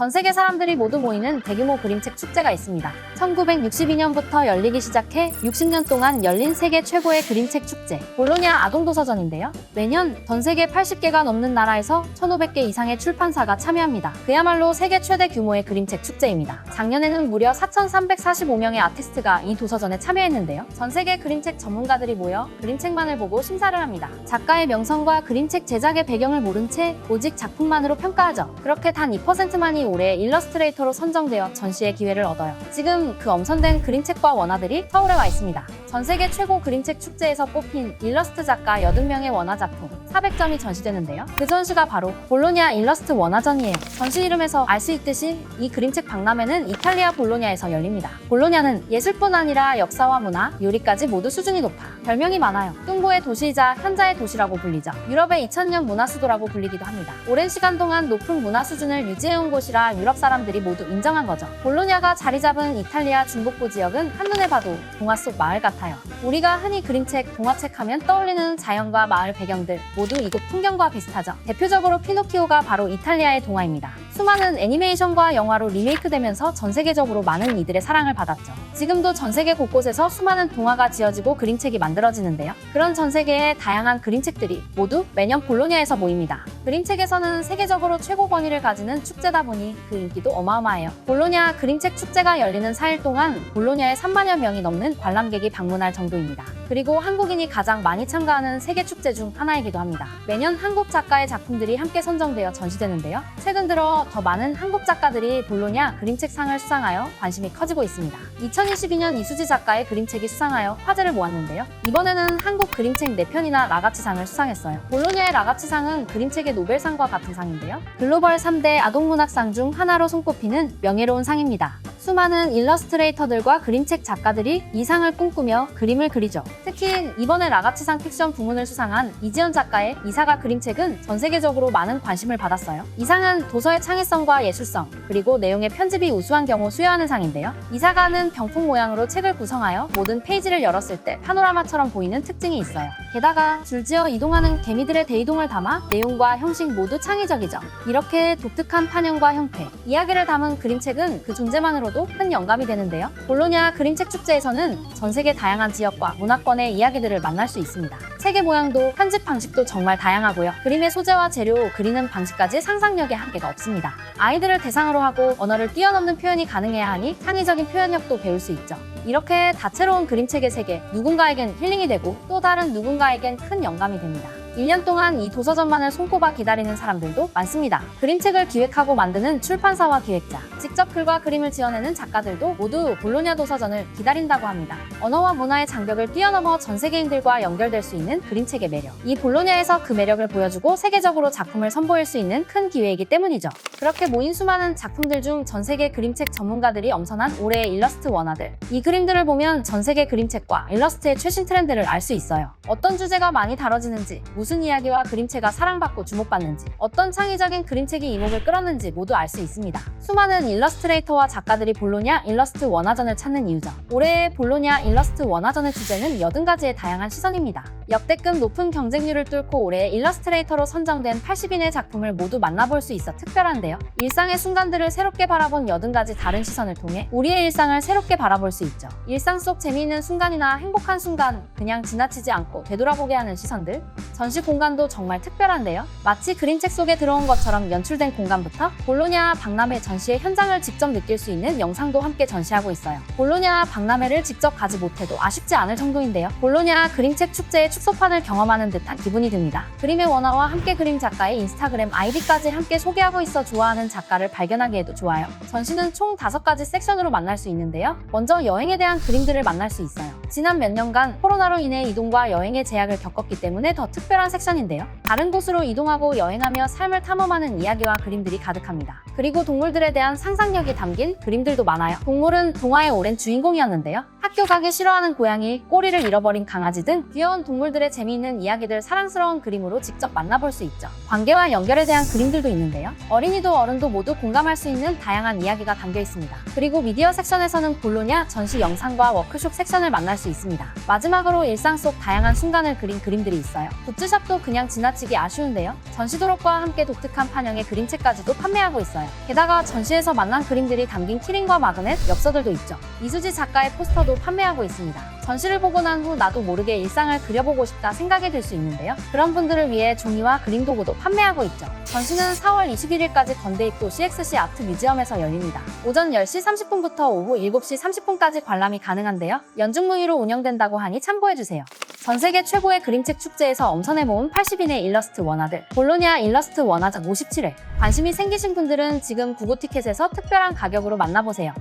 전 세계 사람들이 모두 모이는 대규모 그림책 축제가 있습니다. 1962년부터 열리기 시작해 60년 동안 열린 세계 최고의 그림책 축제, 볼로냐 아동도서전인데요. 매년 전 세계 80개가 넘는 나라에서 1,500개 이상의 출판사가 참여합니다. 그야말로 세계 최대 규모의 그림책 축제입니다. 작년에는 무려 4,345명의 아티스트가 이 도서전에 참여했는데요. 전 세계 그림책 전문가들이 모여 그림책만을 보고 심사를 합니다. 작가의 명성과 그림책 제작의 배경을 모른 채 오직 작품만으로 평가하죠. 그렇게 단 2%만이 올해 일러스트레이터로 선정되어 전시의 기회를 얻어요. 지금 그 엄선된 그림책과 원화들이 서울에 와 있습니다. 전 세계 최고 그림책 축제에서 뽑힌 일러스트 작가 80명의 원화 작품 400점이 전시되는데요. 그 전시가 바로 볼로냐 일러스트 원화전이에요. 전시 이름에서 알 수 있듯이 이 그림책 박람회는 이탈리아 볼로냐에서 열립니다. 볼로냐는 예술뿐 아니라 역사와 문화, 요리까지 모두 수준이 높아 별명이 많아요. 뚱보의 도시이자 현자의 도시라고 불리죠. 유럽의 2000년 문화 수도라고 불리기도 합니다. 오랜 시간 동안 높은 문화 수준을 유지해온 곳이라 유럽 사람들이 모두 인정한 거죠. 볼로냐가 자리 잡은 이탈리아 중북부 지역은 한눈에 봐도 동화 속 마을 같아요. 우리가 흔히 그림책, 동화책 하면 떠올리는 자연과 마을 배경들 모두 이곳 풍경과 비슷하죠. 대표적으로 피노키오가 바로 이탈리아의 동화입니다. 수많은 애니메이션과 영화로 리메이크되면서 전 세계적으로 많은 이들의 사랑을 받았죠. 지금도 전 세계 곳곳에서 수많은 동화가 지어지고 그림책이 만들어지는데요. 그런 전 세계의 다양한 그림책들이 모두 매년 볼로냐에서 모입니다. 그림책에서는 세계적으로 최고 권위를 가지는 축제다 보니 그 인기도 어마어마해요. 볼로냐 그림책 축제가 열리는 4일 동안 볼로냐에 3만여 명이 넘는 관람객이 방문할 정도입니다. 그리고 한국인이 가장 많이 참가하는 세계 축제 중 하나이기도 합니다. 매년 한국 작가의 작품들이 함께 선정되어 전시되는데요. 최근 들어 더 많은 한국 작가들이 볼로냐 그림책상을 수상하여 관심이 커지고 있습니다. 2022년 이수지 작가의 그림책이 수상하여 화제를 모았는데요. 이번에는 한국 그림책 4편이나 라가치상을 수상했어요. 볼로냐의 라가치상은 그림책의 노벨상과 같은 상인데요. 글로벌 3대 아동문학상 중 하나로 손꼽히는 명예로운 상입니다. 수많은 일러스트레이터들과 그림책 작가들이 이 상을 꿈꾸며 그림을 그리죠. 특히 이번에 라가치상 픽션 부문을 수상한 이지연 작가의 이사가 그림책은 전 세계적으로 많은 관심을 받았어요. 이 상은 도서의 창의성과 예술성, 그리고 내용의 편집이 우수한 경우 수여하는 상인데요. 이사가는 병풍 모양으로 책을 구성하여 모든 페이지를 열었을 때 파노라마처럼 보이는 특징이 있어요. 게다가 줄지어 이동하는 개미들의 대이동을 담아 내용과 형식 모두 창의적이죠. 이렇게 독특한 판형과 형태, 이야기를 담은 그림책은 그 존재만으로 도 큰 영감이 되는데요. 볼로냐 그림책 축제에서는 전 세계 다양한 지역과 문화권의 이야기들을 만날 수 있습니다. 책의 모양도 편집 방식도 정말 다양하고요. 그림의 소재와 재료, 그리는 방식까지 상상력의 한계가 없습니다. 아이들을 대상으로 하고 언어를 뛰어넘는 표현이 가능해야 하니 창의적인 표현력도 배울 수 있죠. 이렇게 다채로운 그림책의 세계, 누군가에겐 힐링이 되고 또 다른 누군가에겐 큰 영감이 됩니다. 1년 동안 이 도서전만을 손꼽아 기다리는 사람들도 많습니다. 그림책을 기획하고 만드는 출판사와 기획자, 직접 글과 그림을 지어내는 작가들도 모두 볼로냐 도서전을 기다린다고 합니다. 언어와 문화의 장벽을 뛰어넘어 전 세계인들과 연결될 수 있는 그림책의 매력. 이 볼로냐에서 그 매력을 보여주고 세계적으로 작품을 선보일 수 있는 큰 기회이기 때문이죠. 그렇게 모인 수많은 작품들 중 전 세계 그림책 전문가들이 엄선한 올해의 일러스트 원화들. 이 그림들을 보면 전 세계 그림책과 일러스트의 최신 트렌드를 알 수 있어요. 어떤 주제가 많이 다뤄지는지, 무슨 이야기와 그림체가 사랑받고 주목받는지, 어떤 창의적인 그림책이 이목을 끌었는지 모두 알 수 있습니다. 수많은 일러스트레이터와 작가들이 볼로냐 일러스트 원화전을 찾는 이유죠. 올해의 볼로냐 일러스트 원화전의 주제는 80가지의 다양한 시선입니다. 역대급 높은 경쟁률을 뚫고 올해 일러스트레이터로 선정된 80인의 작품을 모두 만나볼 수 있어 특별한데요. 일상의 순간들을 새롭게 바라본 80가지 다른 시선을 통해 우리의 일상을 새롭게 바라볼 수 있죠. 일상 속 재미있는 순간이나 행복한 순간 그냥 지나치지 않고 되돌아보게 하는 시선들. 전시 공간도 정말 특별한데요. 마치 그림책 속에 들어온 것처럼 연출된 공간부터 볼로냐 박람회 전시의 현장을 직접 느낄 수 있는 영상도 함께 전시하고 있어요. 볼로냐 박람회를 직접 가지 못해도 아쉽지 않을 정도인데요. 볼로냐 그림책 축제의 축소판을 경험하는 듯한 기분이 듭니다. 그림의 원화와 함께 그림 작가의 인스타그램 아이디까지 함께 소개하고 있어 좋아하는 작가를 발견하기에도 좋아요. 전시는 총 5가지 섹션으로 만날 수 있는데요. 먼저 여행에 대한 그림들을 만날 수 있어요. 지난 몇 년간 코로나로 인해 이동과 여행의 제약을 겪었기 때문에 더 특별한 섹션인데요. 다른 곳으로 이동하고 여행하며 삶을 탐험하는 이야기와 그림들이 가득합니다. 그리고 동물들에 대한 상상력이 담긴 그림들도 많아요. 동물은 동화의 오랜 주인공이었는데요. 학교 가기 싫어하는 고양이, 꼬리를 잃어버린 강아지 등 귀여운 동물들의 재미있는 이야기들 사랑스러운 그림으로 직접 만나볼 수 있죠. 관계와 연결에 대한 그림들도 있는데요. 어린이도 어른도 모두 공감할 수 있는 다양한 이야기가 담겨 있습니다. 그리고 미디어 섹션에서는 볼로냐 전시 영상과 워크숍 섹션을 만날 수 있습니다. 마지막으로 일상 속 다양한 순간을 그린 그림들이 있어요. 굿즈샵도 그냥 지나치기 아쉬운데요. 전시 도록과 함께 독특한 판형의 그림책까지도 판매하고 있어요. 게다가 전시에서 만난 그림들이 담긴 키링과 마그넷, 엽서들도 있죠. 이수지 작가의 포스터도 판매하고 있습니다. 전시를 보고 난 후 나도 모르게 일상을 그려보고 싶다 생각이 들 수 있는데요. 그런 분들을 위해 종이와 그림 도구도 판매하고 있죠. 전시는 4월 21일까지 건대입도 CXC 아트 뮤지엄에서 열립니다. 오전 10시 30분부터 오후 7시 30분까지 관람이 가능한데요. 연중무휴로 운영된다고 하니 참고해주세요. 전 세계 최고의 그림책 축제에서 엄선해 모은 80인의 일러스트 원화들 볼로냐 일러스트 원화작 57회 관심이 생기신 분들은 지금 구고 티켓에서 특별한 가격으로 만나보세요.